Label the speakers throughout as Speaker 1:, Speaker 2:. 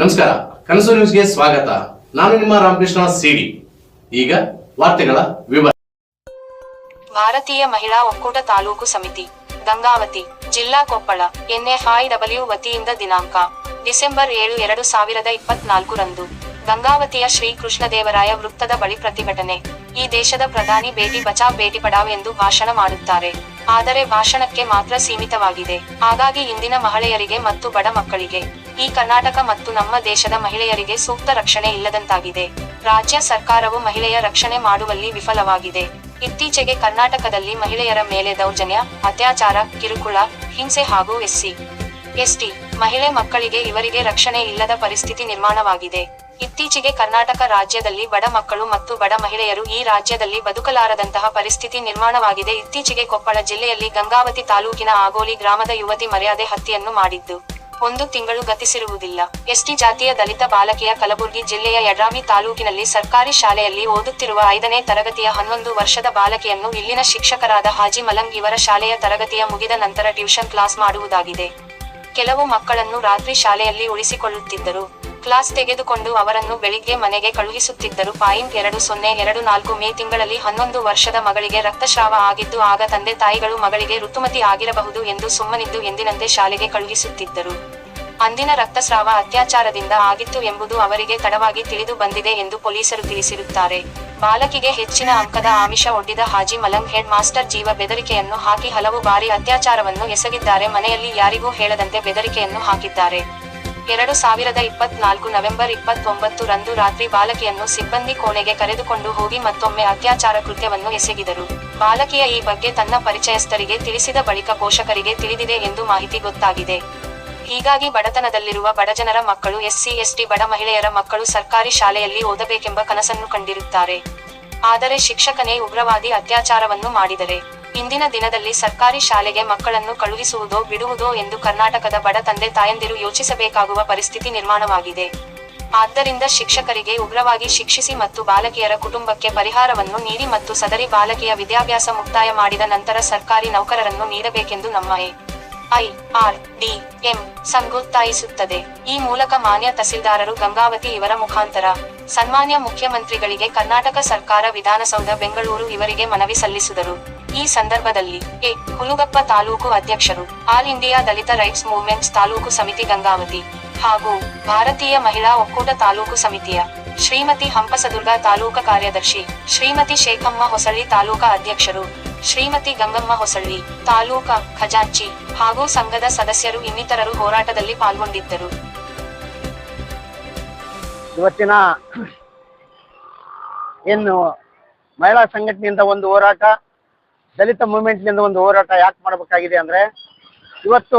Speaker 1: ನಮಸ್ಕಾರ, ಕನಸು ನ್ಯೂಸ್ಗೆ ಸ್ವಾಗತ. ನಾನು ನಿಮ್ಮ ರಾಮಕೃಷ್ಣ ಸಿಡಿ. ಈಗ ವಾರ್ತೆಗಳ ವಿವರ.
Speaker 2: ಭಾರತೀಯ ಮಹಿಳಾ ಒಕ್ಕೂಟ ತಾಲೂಕು ಸಮಿತಿ, ಗಂಗಾವತಿ, ಜಿಲ್ಲಾ ಕೊಪ್ಪಳ ಎನ್ಎಫ್ಐಡಬ್ಲ್ಯೂ ವತಿಯಿಂದ ದಿನಾಂಕ, ಡಿಸೆಂಬರ್ ಏಳು ಎರಡು ಸಾವಿರದ ಇಪ್ಪತ್ನಾಲ್ಕು ರಂದು, ಗಂಗಾವತಿಯ ಶ್ರೀ ಕೃಷ್ಣದೇವರಾಯ ವೃತ್ತದ ಬಳಿ ಪ್ರತಿಭಟನೆ. ಈ ದೇಶದ ಪ್ರಧಾನಿ ಬೇಟಿ ಬಚಾವ್ ಬೇಟಿ ಪಡಾವ್ ಎಂದು ಭಾಷಣ ಮಾಡುತ್ತಾರೆ. ಆದರೆ ಭಾಷಣಕ್ಕೆ ಮಾತ್ರ ಸೀಮಿತವಾಗಿದೆ. ಹಾಗಾಗಿ ಇಂದಿನ ಮಹಿಳೆಯರಿಗೆ ಮತ್ತು ಬಡ ಮಕ್ಕಳಿಗೆ ಈ ಕರ್ನಾಟಕ ಮತ್ತು ನಮ್ಮ ದೇಶದ ಮಹಿಳೆಯರಿಗೆ ಸೂಕ್ತ ರಕ್ಷಣೆ ಇಲ್ಲದಂತಾಗಿದೆ. ರಾಜ್ಯ ಸರ್ಕಾರವು ಮಹಿಳೆಯ ರಕ್ಷಣೆ ಮಾಡುವಲ್ಲಿ ವಿಫಲವಾಗಿದೆ. ಇತ್ತೀಚೆಗೆ ಕರ್ನಾಟಕದಲ್ಲಿ ಮಹಿಳೆಯರ ಮೇಲೆ ದೌರ್ಜನ್ಯ, ಅತ್ಯಾಚಾರ, ಕಿರುಕುಳ, ಹಿಂಸೆ ಹಾಗೂ ಎಸ್ಸಿ, ಎಸ್ಟಿ, ಮಹಿಳೆ ಮಕ್ಕಳಿಗೆ ಇವರಿಗೆ ರಕ್ಷಣೆ ಇಲ್ಲದ ಪರಿಸ್ಥಿತಿ ನಿರ್ಮಾಣವಾಗಿದೆ. ಇತ್ತೀಚೆಗೆ ಕರ್ನಾಟಕ ರಾಜ್ಯದಲ್ಲಿ ಬಡ ಮಕ್ಕಳು ಮತ್ತು ಬಡ ಮಹಿಳೆಯರು ಈ ರಾಜ್ಯದಲ್ಲಿ ಬದುಕಲಾರದಂತಹ ಪರಿಸ್ಥಿತಿ ನಿರ್ಮಾಣವಾಗಿದೆ. ಇತ್ತೀಚೆಗೆ ಕೊಪ್ಪಳ ಜಿಲ್ಲೆಯಲ್ಲಿ ಗಂಗಾವತಿ ತಾಲೂಕಿನ ಆಗೋಲಿ ಗ್ರಾಮದ ಯುವತಿ ಮರ್ಯಾದೆ ಹತ್ಯೆಯನ್ನು ಮಾಡಿದ್ದು. ಒಂದು ತಿಂಗಳು ಗತಿಸಿರುವುದಿಲ್ಲ. ಎಸ್ಟಿ ಜಾತಿಯ ದಲಿತ ಬಾಲಕಿಯ ಕಲಬುರಗಿ ಜಿಲ್ಲೆಯ ಯಡ್ರಾಮಿ ತಾಲೂಕಿನಲ್ಲಿ ಸರ್ಕಾರಿ ಶಾಲೆಯಲ್ಲಿ ಓದುತ್ತಿರುವ ಐದನೇ ತರಗತಿಯ ಹನ್ನೊಂದು ವರ್ಷದ ಬಾಲಕಿಯನ್ನು ಇಲ್ಲಿನ ಶಿಕ್ಷಕರಾದ ಹಾಜಿ ಮಲಂಗ್ ಇವರ ಶಾಲೆಯ ತರಗತಿಯ ಮುಗಿದ ನಂತರ ಟ್ಯೂಷನ್ ಕ್ಲಾಸ್ ಮಾಡುವುದಾಗಿದೆ. ಕೆಲವು ಮಕ್ಕಳನ್ನು ರಾತ್ರಿ ಶಾಲೆಯಲ್ಲಿ ಉಳಿಸಿಕೊಳ್ಳುತ್ತಿದ್ದರು. ಕ್ಲಾಸ್ ತೆಗೆದುಕೊಂಡು ಅವರನ್ನು ಬೆಳಿಗ್ಗೆ ಮನೆಗೆ ಕಳುಹಿಸುತ್ತಿದ್ದರು. ಪಾಯಿಂಟ್ ಎರಡು ಸೊನ್ನೆ ಎರಡು ನಾಲ್ಕು ಮೇ ತಿಂಗಳಲ್ಲಿ ಹನ್ನೊಂದು ವರ್ಷದ ಮಗಳಿಗೆ ರಕ್ತಸ್ರಾವ ಆಗಿದ್ದು, ಆಗ ತಂದೆ ತಾಯಿಗಳು ಮಗಳಿಗೆ ಋತುಮತಿ ಆಗಿರಬಹುದು ಎಂದು ಸುಮ್ಮನಿದ್ದು ಎಂದಿನಂತೆ ಶಾಲೆಗೆ ಕಳುಹಿಸುತ್ತಿದ್ದರು. ಅಂದಿನ ರಕ್ತಸ್ರಾವ ಅತ್ಯಾಚಾರದಿಂದ ಆಗಿತ್ತು ಎಂಬುದು ಅವರಿಗೆ ತಡವಾಗಿ ತಿಳಿದು ಬಂದಿದೆ ಎಂದು ಪೊಲೀಸರು ತಿಳಿಸಿರುತ್ತಾರೆ. ಬಾಲಕಿಗೆ ಹೆಚ್ಚಿನ ಅಂಕದ ಆಮಿಷ ಒಡ್ಡಿದ ಹಾಜಿ ಮಲಂಗ್ ಹೆಡ್ ಮಾಸ್ಟರ್ ಜೀವ ಬೆದರಿಕೆಯನ್ನು ಹಾಕಿ ಹಲವು ಬಾರಿ ಅತ್ಯಾಚಾರವನ್ನು ಎಸಗಿದ್ದಾರೆ. ಮನೆಯಲ್ಲಿ ಯಾರಿಗೂ ಹೇಳದಂತೆ ಬೆದರಿಕೆಯನ್ನು ಹಾಕಿದ್ದಾರೆ. ಎರಡು ಸಾವಿರದ ಇಪ್ಪತ್ನಾಲ್ಕು ನವೆಂಬರ್ ಇಪ್ಪತ್ತೊಂಬತ್ತು ರಂದು ರಾತ್ರಿ ಬಾಲಕಿಯನ್ನು ಸಿಬ್ಬಂದಿ ಕೋಣೆಗೆ ಕರೆದುಕೊಂಡು ಹೋಗಿ ಮತ್ತೊಮ್ಮೆ ಅತ್ಯಾಚಾರ ಕೃತ್ಯವನ್ನು ಎಸಗಿದರು. ಬಾಲಕಿಯ ಈ ಬಗ್ಗೆ ತನ್ನ ಪರಿಚಯಸ್ಥರಿಗೆ ತಿಳಿಸಿದ ಬಳಿಕ ಪೋಷಕರಿಗೆ ತಿಳಿದಿದೆ ಎಂದು ಮಾಹಿತಿ ಗೊತ್ತಾಗಿದೆ. ಹೀಗಾಗಿ ಬಡತನದಲ್ಲಿರುವ ಬಡಜನರ ಮಕ್ಕಳು ಎಸ್ಸಿ, ಎಸ್ಟಿ, ಬಡ ಮಹಿಳೆಯರ ಮಕ್ಕಳು ಸರ್ಕಾರಿ ಶಾಲೆಯಲ್ಲಿ ಓದಬೇಕೆಂಬ ಕನಸನ್ನು ಕಂಡಿರುತ್ತಾರೆ. ಆದರೆ ಶಿಕ್ಷಕನೇ ಉಗ್ರವಾದಿ ಅತ್ಯಾಚಾರವನ್ನು ಮಾಡಿದರೆ. ಇಂದಿನ ದಿನದಲ್ಲಿ ಸರ್ಕಾರಿ ಶಾಲೆಗೆ ಮಕ್ಕಳನ್ನು ಕಳುಹಿಸುವುದೋ ಬಿಡುವುದೋ ಎಂದು ಕರ್ನಾಟಕದ ಬಡ ತಂದೆ ತಾಯಂದಿರು ಯೋಚಿಸಬೇಕಾಗುವ ಪರಿಸ್ಥಿತಿ ನಿರ್ಮಾಣವಾಗಿದೆ. ಆದ್ದರಿಂದ ಶಿಕ್ಷಕರಿಗೆ ಉಗ್ರವಾಗಿ ಶಿಕ್ಷಿಸಿ ಮತ್ತು ಬಾಲಕಿಯರ ಕುಟುಂಬಕ್ಕೆ ಪರಿಹಾರವನ್ನು ನೀಡಿ ಮತ್ತು ಸದರಿ ಬಾಲಕಿಯ ವಿದ್ಯಾಭ್ಯಾಸ ಮುಕ್ತಾಯ ಮಾಡಿದ ನಂತರ ಸರ್ಕಾರಿ ನೌಕರರನ್ನು ನೀಡಬೇಕೆಂದು ನಮ್ಮ A I R D M ಸಂಗೊತ್ತಾಯಿಸುತ್ತದೆ. ಈ ಮೂಲಕ ಮಾನ್ಯ ತಹಸೀಲ್ದಾರರು ಗಂಗಾವತಿ ಇವರ ಮುಖಾಂತರ, ಸನ್ಮಾನ್ಯ ಮುಖ್ಯಮಂತ್ರಿಗಳಿಗೆ ಕರ್ನಾಟಕ ಸರ್ಕಾರ ವಿಧಾನಸೌಧ, ಬೆಂಗಳೂರು ಇವರಿಗೆ ಮನವಿ ಸಲ್ಲಿಸಿದರು. ಈ ಸಂದರ್ಭದಲ್ಲಿ ಎ. ಹುಲುಗಪ್ಪ ತಾಲೂಕು ಅಧ್ಯಕ್ಷರು, all India Dalit rights movements taluk ಸಮಿತಿ ಗಂಗಾವತಿ ಹಾಗೂ ಭಾರತೀಯ ಮಹಿಳಾ ಒಕ್ಕೂಟ ತಾಲೂಕು ಸಮಿತಿಯ ಶ್ರೀಮತಿ ಹಂಪಸದುರ್ಗ ತಾಲೂಕ ಕಾರ್ಯದರ್ಶಿ ಶ್ರೀಮತಿ ಶೇಖಮ್ಮ ಹೊಸಳ್ಳಿ ತಾಲೂಕಾ ಅಧ್ಯಕ್ಷರು ಶ್ರೀಮತಿ ಗಂಗಮ್ಮ ಹೊಸಳ್ಳಿ ತಾಲೂಕಾ ಖಜಾಂಚಿ ಹಾಗೂ ಸಂಘದ ಸದಸ್ಯರು ಇನ್ನಿತರರು ಹೋರಾಟದಲ್ಲಿ ಪಾಲ್ಗೊಂಡಿದ್ದರು.
Speaker 3: ಇವತ್ತಿನ ಏನು ಮಹಿಳಾ ಸಂಘಟನೆಯಿಂದ ಒಂದು ಹೋರಾಟ ದಲಿತ ಮೂವ್ಮೆಂಟ್ನಿಂದ ಒಂದು ಹೋರಾಟ ಯಾಕೆ ಮಾಡಬೇಕಾಗಿದೆ ಅಂದ್ರೆ ಇವತ್ತು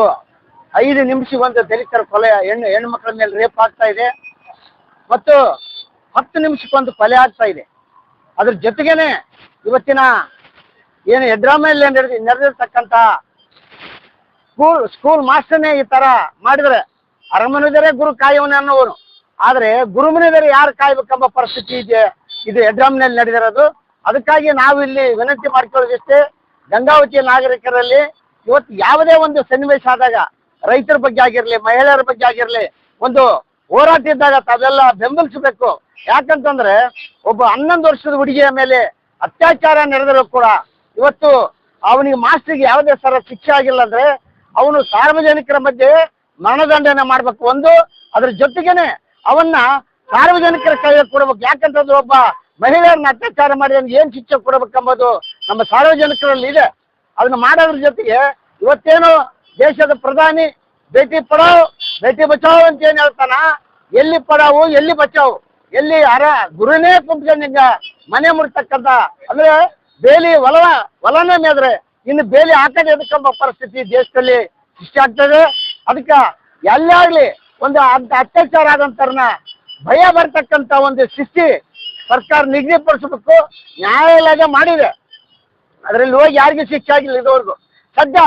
Speaker 3: ಐದು ನಿಮಿಷಗೊಂದು ದಲಿತರ ಕೊಲೆ, ಹೆಣ್ಣು ಹೆಣ್ಣು ಮಕ್ಕಳ ಮೇಲೆ ರೇಪ್ ಆಗ್ತಾ ಇದೆ. ಮತ್ತು ಹತ್ತು ನಿಮಿಷಕ್ಕೊಂದು ಕೊಲೆ ಆಗ್ತಾ ಇದೆ. ಅದ್ರ ಜೊತೆಗೇನೆ ಇವತ್ತಿನ ಏನು ಎಡ್ರಾಮೆಯಲ್ಲಿ ನಡೆದಿ ನಡೆದಿರ್ತಕ್ಕಂಥ ಸ್ಕೂಲ್ ಸ್ಕೂಲ್ ಮಾಸ್ಟರ್ನೇ ಈ ತರ ಮಾಡಿದರೆ ಅರಮನೆದರೆ ಗುರು ಕಾಯವನೇ ಅನ್ನೋನು ಆದ್ರೆ ಗುರುಮನೆದರೆ ಯಾರು ಕಾಯ್ಬೇಕೆಂಬ ಪರಿಸ್ಥಿತಿ ಇದೆ. ಇದು ಎಡ್ರಾಮ್ನಲ್ಲಿ ನಡೆದಿರೋದು. ಅದಕ್ಕಾಗಿ ನಾವು ಇಲ್ಲಿ ವಿನಂತಿ ಮಾಡ್ಕೊಳ್ಳೋದಿಷ್ಟೇ, ಗಂಗಾವತಿಯ ನಾಗರಿಕರಲ್ಲಿ ಇವತ್ತು ಯಾವುದೇ ಒಂದು ಸನ್ನಿವೇಶ ಆದಾಗ ರೈತರ ಬಗ್ಗೆ ಆಗಿರಲಿ, ಮಹಿಳೆಯರ ಬಗ್ಗೆ ಆಗಿರಲಿ, ಒಂದು ಹೋರಾಟ ಇದ್ದಾಗ ತಾವೆಲ್ಲ ಬೆಂಬಲಿಸಬೇಕು. ಯಾಕಂತಂದ್ರೆ ಒಬ್ಬ ಹನ್ನೊಂದು ವರ್ಷದ ಹುಡುಗಿಯ ಮೇಲೆ ಅತ್ಯಾಚಾರ ನಡೆದರೂ ಕೂಡ ಇವತ್ತು ಅವನಿಗೆ ಮಾಸ್ಟರ್ಗೆ ಯಾವುದೇ ಸರ ಶಿಕ್ಷೆ ಆಗಿಲ್ಲ ಅಂದ್ರೆ ಅವನು ಸಾರ್ವಜನಿಕರ ಮಧ್ಯೆ ಮರಣದಂಡನೆ ಮಾಡ್ಬೇಕು. ಒಂದು, ಅದ್ರ ಜೊತೆಗೇನೆ ಅವನ್ನ ಸಾರ್ವಜನಿಕರ ಕೈಗೆ ಕೊಡ್ಬೇಕು. ಯಾಕಂತಂದ್ರೆ ಒಬ್ಬ ಮಹಿಳೆಯರನ್ನ ಅತ್ಯಾಚಾರ ಮಾಡಿ ಅವ್ನಿಗೆ ಏನ್ ಶಿಕ್ಷೆ ಕೊಡಬೇಕಂಬುದು ನಮ್ಮ ಸಾರ್ವಜನಿಕರಲ್ಲಿ ಇದೆ. ಅದನ್ನ ಮಾಡೋದ್ರ ಜೊತೆಗೆ ಇವತ್ತೇನು ದೇಶದ ಪ್ರಧಾನಿ, ಬೇಟಿ ಪಡಾವ್, ಬೇಟಿ ಬಚಾವ್ ಅಂತ ಏನ್ ಹೇಳ್ತಾನ? ಎಲ್ಲಿ ಪಡಾವು, ಎಲ್ಲಿ ಬಚಾವ್? ಎಲ್ಲಿ ಅರ ಗುರುನೇ ಕುಂತ್ಕೊಂಡ್ ಮನೆ ಮುಡ್ತಕ್ಕಂತ ಅಂದ್ರೆ ಬೇಲಿ ಹೊಲ, ಹೊಲನೇ ಮೇದ್ರೆ, ಇನ್ನು ಬೇಲಿ ಹಾಕದೆ ಎದಕ್ಕಂಬ ಪರಿಸ್ಥಿತಿ ದೇಶದಲ್ಲಿ ಸೃಷ್ಟಿ ಆಗ್ತದೆ. ಅದಕ್ಕೆ ಎಲ್ಲೇ ಆಗ್ಲಿ ಒಂದು ಅಂತ ಅತ್ಯಾಚಾರ ಆದಂತರನ್ನ ಭಯ ಬರ್ತಕ್ಕಂತ ಒಂದು ಸೃಷ್ಟಿ ಸರ್ಕಾರ ನಿಗದಿಪಡಿಸಬೇಕು ನ್ಯಾಯಾಲಯ ಮಾಡಿದೆ. ಅದ್ರಲ್ಲಿ ಹೋಗಿ ಯಾರಿಗೂ ಶಿಕ್ಷೆ ಆಗಿಲ್ಲ ಇದುವರೆಗೂ ಸದ್ಯ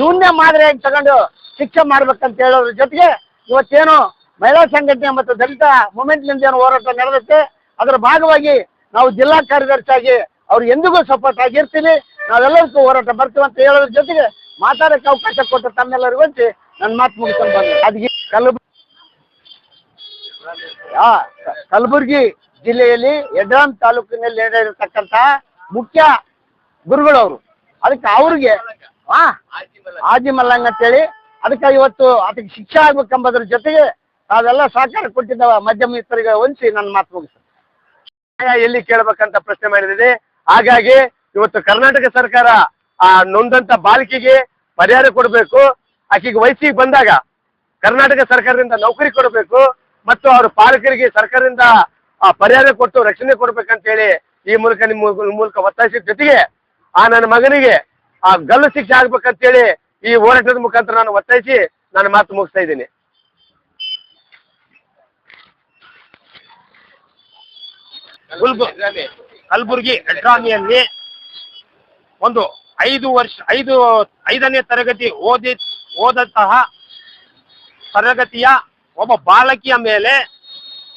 Speaker 3: ಇವನ್ನೇ ಮಾದರಿಯಾಗಿ ತಗೊಂಡು ಶಿಕ್ಷೆ ಮಾಡ್ಬೇಕಂತ ಹೇಳೋದ್ರ ಜೊತೆಗೆ ಇವತ್ತೇನು ಮಹಿಳಾ ಸಂಘಟನೆ ಮತ್ತು ದಲಿತ ಮೂಮೆಂಟ್ನಿಂದ ಏನು ಹೋರಾಟ ನಡೆದತ್ತೆ ಅದರ ಭಾಗವಾಗಿ ನಾವು ಜಿಲ್ಲಾ ಕಾರ್ಯದರ್ಶಿಯಾಗಿ ಅವ್ರು ಎಂದಿಗೂ ಸಪೋರ್ಟ್ ಆಗಿರ್ತೀವಿ ನಾವೆಲ್ಲರಿಗೂ ಹೋರಾಟ ಬರ್ತೀವಿ ಅಂತ ಹೇಳೋದ್ರ ಜೊತೆಗೆ ಮಾತಾಡಕ್ಕೆ ಅವಕಾಶ ಕೊಟ್ಟ ತಮ್ಮೆಲ್ಲರಿಗೂ ಅಂತ ನನ್ನ ಮಾತು ಮುಗಿಸ್ಕೊಂಡು ಬಂದೆ. ಅದಕ್ಕೆ ಕಲಬುರ್ಗಿ ಕಲಬುರಗಿ ಜಿಲ್ಲೆಯಲ್ಲಿ ಯಡ್ರಾಮ್ ತಾಲೂಕಿನಲ್ಲಿ ನಡೆದಿರತಕ್ಕಂತ ಮುಖ್ಯ ಗುರುಗಳವರು. ಅದಕ್ಕೆ ಅವ್ರಿಗೆ ಆ ಆಜಿ ಮಲ್ಲಂಗ ಅಂತೇಳಿ ಅದಕ್ಕೆ ಇವತ್ತು ಅದಕ್ಕೆ ಶಿಕ್ಷೆ ಆಗ್ಬೇಕೆಂಬುದ್ರ ಜೊತೆಗೆ ತಾವೆಲ್ಲ ಸಹಕಾರ ಕೊಟ್ಟಿದ್ದ ಮಧ್ಯಮ ಮಿತ್ರರಿಗೆ ಹೊಂದಿಸಿ ನನ್ನ ಮಾತು
Speaker 4: ನ್ಯಾಯ ಎಲ್ಲಿ ಕೇಳಬೇಕಂತ ಪ್ರಶ್ನೆ ಮಾಡಿದಿದೆ. ಹಾಗಾಗಿ ಇವತ್ತು ಕರ್ನಾಟಕ ಸರ್ಕಾರ ಆ ನೊಂದಂತ ಬಾಲಕಿಗೆ ಪರಿಹಾರ ಕೊಡಬೇಕು. ಆಕೆಗೆ ವಯಸ್ಸಿಗೆ ಬಂದಾಗ ಕರ್ನಾಟಕ ಸರ್ಕಾರದಿಂದ ನೌಕರಿ ಕೊಡಬೇಕು. ಮತ್ತು ಅವ್ರ ಪಾಲಕರಿಗೆ ಸರ್ಕಾರದಿಂದ ಆ ಪರಿಹಾರ ಕೊಟ್ಟು ರಕ್ಷಣೆ ಕೊಡ್ಬೇಕಂತ ಹೇಳಿ ಈ ಮೂಲಕ ನಿಮ್ಮ ಮೂಲಕ ಒತ್ತಾಯಿಸಿದ ಜೊತೆಗೆ ಆ ನನ್ನ ಮಗನಿಗೆ ಆ ಗಲ್ಲು ಶಿಕ್ಷೆ ಆಗ್ಬೇಕಂತ ಹೇಳಿ ಈ ಹೋರಾಟದ ಮುಖಾಂತರ ನಾನು ಒತ್ತಾಯಿಸಿ ನಾನು ಮಾತು ಮುಗಿಸ್ತಾ ಇದ್ದೀನಿ. ಕಲಬುರಗಿ ಎಡ್ರಾಮಿಯಲ್ಲಿ ಒಂದು ಐದು ವರ್ಷ ಐದು ಐದನೇ ತರಗತಿ ಓದಿ ಓದಂತಹ ತರಗತಿಯ ಒಬ್ಬ ಬಾಲಕಿಯ ಮೇಲೆ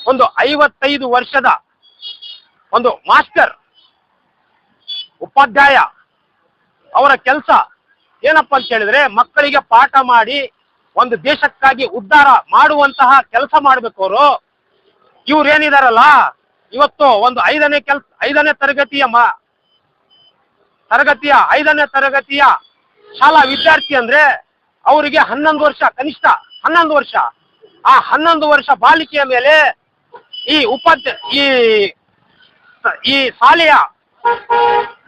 Speaker 4: ಒಂದು ಐವತ್ತೈದು ವರ್ಷದ ಒಂದು ಮಾಸ್ಟರ್ ಉಪಾಧ್ಯಾಯ ಅವರ ಕೆಲಸ ಏನಪ್ಪ ಅಂತ ಹೇಳಿದ್ರೆ ಮಕ್ಕಳಿಗೆ ಪಾಠ ಮಾಡಿ ಒಂದು ದೇಶಕ್ಕಾಗಿ ಉದ್ಧಾರ ಮಾಡುವಂತಹ ಕೆಲಸ ಮಾಡ್ಬೇಕು ಅವರು ಇವ್ರು ಇವತ್ತು ಒಂದು ಐದನೇ ಕೆಲ್ಸ, ಐದನೇ ತರಗತಿಯ ಮ, ತರಗತಿಯ, ಐದನೇ ತರಗತಿಯ ಶಾಲಾ ವಿದ್ಯಾರ್ಥಿ ಅಂದ್ರೆ ಅವರಿಗೆ ಹನ್ನೊಂದು ವರ್ಷ, ಕನಿಷ್ಠ ಹನ್ನೊಂದು ವರ್ಷ. ಆ ಹನ್ನೊಂದು ವರ್ಷ ಬಾಲಿಕೆಯ ಮೇಲೆ ಈ ಉಪಾಧ್ಯ ಈ ಈ ಶಾಲೆಯ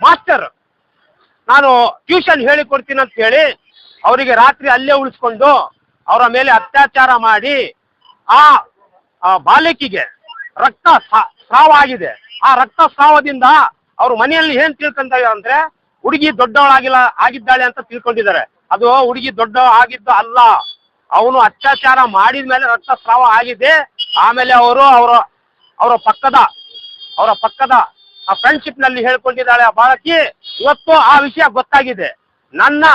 Speaker 4: ಮಾಸ್ಟರ್ ನಾನು ಟ್ಯೂಷನ್ ಹೇಳಿಕೊಡ್ತೀನಿ ಅಂತ ಹೇಳಿ ಅವರಿಗೆ ರಾತ್ರಿ ಅಲ್ಲೇ ಉಳಿಸ್ಕೊಂಡು ಅವರ ಮೇಲೆ ಅತ್ಯಾಚಾರ ಮಾಡಿ ಆ ಬಾಲಕಿಗೆ ರಕ್ತ ಸ್ರಾವ ಆಗಿದೆ. ಆ ರಕ್ತ ಸ್ರಾವದಿಂದ ಅವ್ರ ಮನೆಯಲ್ಲಿ ಏನ್ ತಿಳ್ಕೊಂತಾರೆ ಅಂದ್ರೆ ಹುಡುಗಿ ದೊಡ್ಡವಳಾಗಿಲ್ಲ, ಆಗಿದ್ದಾಳೆ ಅಂತ ತಿಳ್ಕೊಂಡಿದ್ದಾರೆ. ಅದು ಹುಡುಗಿ ದೊಡ್ಡ ಆಗಿದ್ದು ಅಲ್ಲ. ಅವನು ಅತ್ಯಾಚಾರ ಮಾಡಿದ ಮೇಲೆ ರಕ್ತಸ್ರಾವ ಆಗಿದೆ. ಆಮೇಲೆ ಅವರು ಅವರ ಅವರ ಪಕ್ಕದ ಅವರ ಪಕ್ಕದ ಆ ಫ್ರೆಂಡ್ಶಿಪ್ನಲ್ಲಿ ಹೇಳ್ಕೊಂಡಿದ್ದಾಳೆ ಆ ಬಾಲಕಿ, ಇವತ್ತು ಆ ವಿಷಯ ಗೊತ್ತಾಗಿದೆ. ನನ್ನ,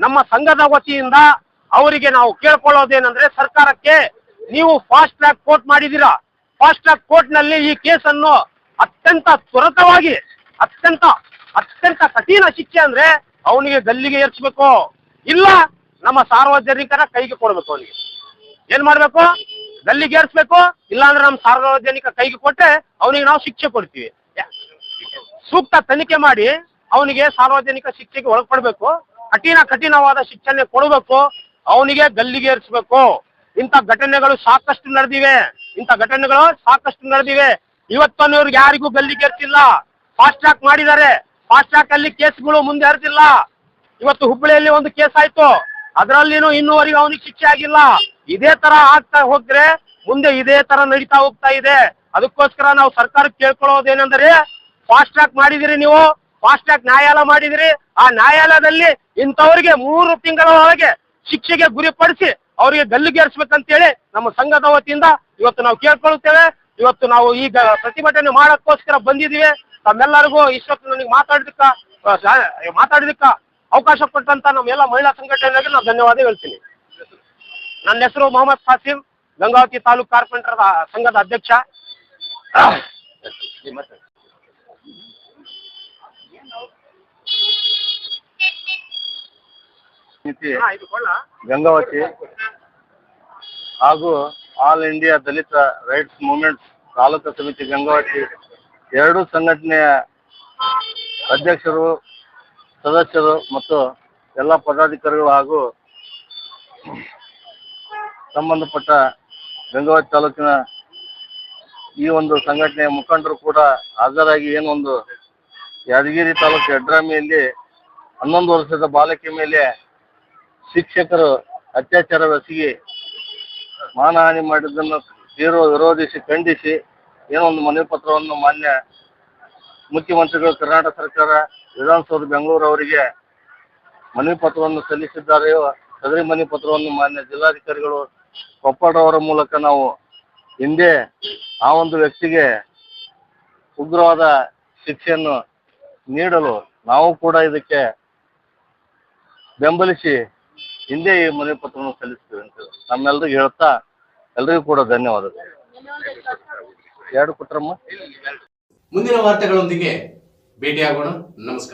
Speaker 4: ನಮ್ಮ ಸಂಘದ ವತಿಯಿಂದ ಅವರಿಗೆ ನಾವು ಕೇಳ್ಕೊಳ್ಳೋದೇನಂದ್ರೆ ಸರ್ಕಾರಕ್ಕೆ ನೀವು ಫಾಸ್ಟ್ ಟ್ರ್ಯಾಕ್ ಕೋರ್ಟ್ ಮಾಡಿದ್ದೀರಾ? ಫಾಸ್ಟ್ ಟ್ರ್ಯಾಕ್ ಕೋರ್ಟ್ನಲ್ಲಿ ಈ ಕೇಸನ್ನು ಅತ್ಯಂತ ತ್ವರಿತವಾಗಿ, ಅತ್ಯಂತ ಅತ್ಯಂತ ಕಠಿಣ ಶಿಕ್ಷೆ ಅಂದ್ರೆ ಅವನಿಗೆ ಗಲ್ಲಿಗೆ ಏರ್ಸ್ಬೇಕು. ಇಲ್ಲ, ನಮ್ಮ ಸಾರ್ವಜನಿಕರ ಕೈಗೆ ಕೊಡ್ಬೇಕು ಅವನಿಗೆ. ಏನ್ ಮಾಡ್ಬೇಕು? ಗಲ್ಲಿಗೆ ಏರ್ಸ್ಬೇಕು ಇಲ್ಲಾಂದ್ರೆ ನಮ್ಮ ಸಾರ್ವಜನಿಕ ಕೈಗೆ ಕೊಟ್ಟೆ ಅವನಿಗೆ ನಾವು ಶಿಕ್ಷೆ ಕೊಡ್ತೀವಿ. ಸೂಕ್ತ ತನಿಖೆ ಮಾಡಿ ಅವನಿಗೆ ಸಾರ್ವಜನಿಕ ಶಿಕ್ಷೆಗೆ ಒಳಪಡ್ಬೇಕು. ಕಠಿಣ ಕಠಿಣವಾದ ಶಿಕ್ಷಣೆ ಕೊಡಬೇಕು. ಅವನಿಗೆ ಗಲ್ಲಿಗೆ ಏರಿಸಬೇಕು ಇಂಥ ಘಟನೆಗಳು ಸಾಕಷ್ಟು ನಡೆದಿವೆ. ಇಂಥ ಘಟನೆಗಳು ಸಾಕಷ್ಟು ನಡೆದಿವೆ. ಇವತ್ತನ್ನೋರ್ಗೆ ಯಾರಿಗೂ ಗಲ್ಲಿಗೆ ಏರ್ಸಿಲ್ಲ ಫಾಸ್ಟ್ ಟ್ರ್ಯಾಕ್ ಮಾಡಿದ್ದಾರೆ. ಫಾಸ್ಟ್ ಟ್ರ್ಯಾಕ್ ಅಲ್ಲಿ ಕೇಸ್ಗಳು ಮುಂದೆ ಹರಿದಿಲ್ಲ ಇವತ್ತು ಹುಬ್ಬಳ್ಳಿಯಲ್ಲಿ ಒಂದು ಕೇಸ್ ಆಯ್ತು. ಅದರಲ್ಲಿನೂ ಇನ್ನೂವರೆಗೂ ಅವನಿಗೆ ಶಿಕ್ಷೆ ಆಗಿಲ್ಲ. ಇದೇ ತರ ಆಗ್ತಾ ಹೋದ್ರೆ ಮುಂದೆ ಇದೇ ತರ ನಡೀತಾ ಹೋಗ್ತಾ ಇದೆ. ಅದಕ್ಕೋಸ್ಕರ ನಾವು ಸರ್ಕಾರಕ್ಕೆ ಕೇಳ್ಕೊಳ್ಳೋದೇನೆಂದರೆ ಫಾಸ್ಟ್ ಟ್ರ್ಯಾಕ್ ಮಾಡಿದಿರಿ ನೀವು ಫಾಸ್ಟ್ ಟ್ರ್ಯಾಕ್ ನ್ಯಾಯಾಲಯ ಮಾಡಿದಿರಿ. ಆ ನ್ಯಾಯಾಲಯದಲ್ಲಿ ಇಂಥವ್ರಿಗೆ ಮೂರು ತಿಂಗಳ ಒಳಗೆ ಶಿಕ್ಷೆಗೆ ಗುರಿಪಡಿಸಿ ಅವರಿಗೆ ಗಲ್ಲಿಗೇರಿಸ್ಬೇಕಂತೇಳಿ ನಮ್ಮ ಸಂಘದ ವತಿಯಿಂದ ಇವತ್ತು ನಾವು ಕೇಳ್ಕೊಳ್ತೇವೆ. ಇವತ್ತು ನಾವು ಈಗ ಪ್ರತಿಭಟನೆ ಮಾಡಕ್ಕೋಸ್ಕರ ಬಂದಿದ್ದೀವಿ. ತಮ್ಮೆಲ್ಲರಿಗೂ ಇಷ್ಟೊತ್ತು ನನಗೆ ಮಾತಾಡಿದಕ್ಕ ಮಾತಾಡಿದಕ್ಕ ಅವಕಾಶ ಕೊಟ್ಟಂತ ನಮ್ಮೆಲ್ಲ ಮಹಿಳಾ ಸಂಘಟನೆಗೆ ನಾವು ಧನ್ಯವಾದ ಹೇಳ್ತೀನಿ. ನನ್ನ ಹೆಸರು ಮೊಹಮ್ಮದ್ ಫಾಸಿಲ್ ಗಂಗಾವತಿ ತಾಲೂಕ್ ಕಾರ್ಪೆಂಟರ್ ಸಂಘದ ಅಧ್ಯಕ್ಷ?
Speaker 3: ಗಂಗಾವತಿ ಹಾಗೂ all India Dalit rights movement taluk ಸಮಿತಿ ಗಂಗಾವತಿ ಎರಡು ಸಂಘಟನೆಯ ಅಧ್ಯಕ್ಷರು, ಸದಸ್ಯರು ಮತ್ತು ಎಲ್ಲ ಪದಾಧಿಕಾರಿಗಳು ಹಾಗೂ ಸಂಬಂಧಪಟ್ಟ ಗಂಗಾವತಿ ತಾಲೂಕಿನ ಈ ಒಂದು ಸಂಘಟನೆಯ ಮುಖಂಡರು ಕೂಡ ಹಾಜರಾಗಿ ಏನೊಂದು ಯಾದಗಿರಿ ತಾಲೂಕು ಯಡ್ರಾಮಿಯಲ್ಲಿ ಹನ್ನೊಂದು ವರ್ಷದ ಬಾಲಕಿ ಮೇಲೆ ಶಿಕ್ಷಕರು ಅತ್ಯಾಚಾರವೆಸಗಿ ಮಾನಹಾನಿ ಮಾಡಿದ್ದನ್ನು ತೀವ್ರ ವಿರೋಧಿಸಿ, ಖಂಡಿಸಿ ಏನೋ ಒಂದು ಮನವಿ ಪತ್ರವನ್ನು ಮಾನ್ಯ ಮುಖ್ಯಮಂತ್ರಿಗಳು ಕರ್ನಾಟಕ ಸರ್ಕಾರ, ವಿಧಾನಸೌಧ ಬೆಂಗಳೂರು ಅವರಿಗೆ ಮನವಿ ಪತ್ರವನ್ನು ಸಲ್ಲಿಸಿದ್ದಾರೆಯೋ, ಸದರಿ ಮನವಿ ಪತ್ರವನ್ನು ಮಾನ್ಯ ಜಿಲ್ಲಾಧಿಕಾರಿಗಳು ಕೊಪ್ಪಳರವರ ಮೂಲಕ ನಾವು ಹಿಂದೆ ಆ ಒಂದು ವ್ಯಕ್ತಿಗೆ ಉಗ್ರವಾದ ಶಿಕ್ಷೆಯನ್ನು ನೀಡಲು ನಾವು ಕೂಡ ಇದಕ್ಕೆ ಬೆಂಬಲಿಸಿ ಹಿಂದೆ ಈ ಮನವಿ ಪತ್ರವನ್ನು ಸಲ್ಲಿಸ್ತೀವಿ ಅಂತ ನಮ್ಮೆಲ್ಲರಿಗೂ ಹೇಳ್ತಾ ಎಲ್ರಿಗೂ ಕೂಡ ಧನ್ಯವಾದಗಳು. ಎರಡು ಕೊಟ್ರಮ್ಮ?
Speaker 1: ಮುಂದಿನ ವಾರ್ತೆಗಳೊಂದಿಗೆ ಭೇಟಿಯಾಗೋಣ. ನಮಸ್ಕಾರ.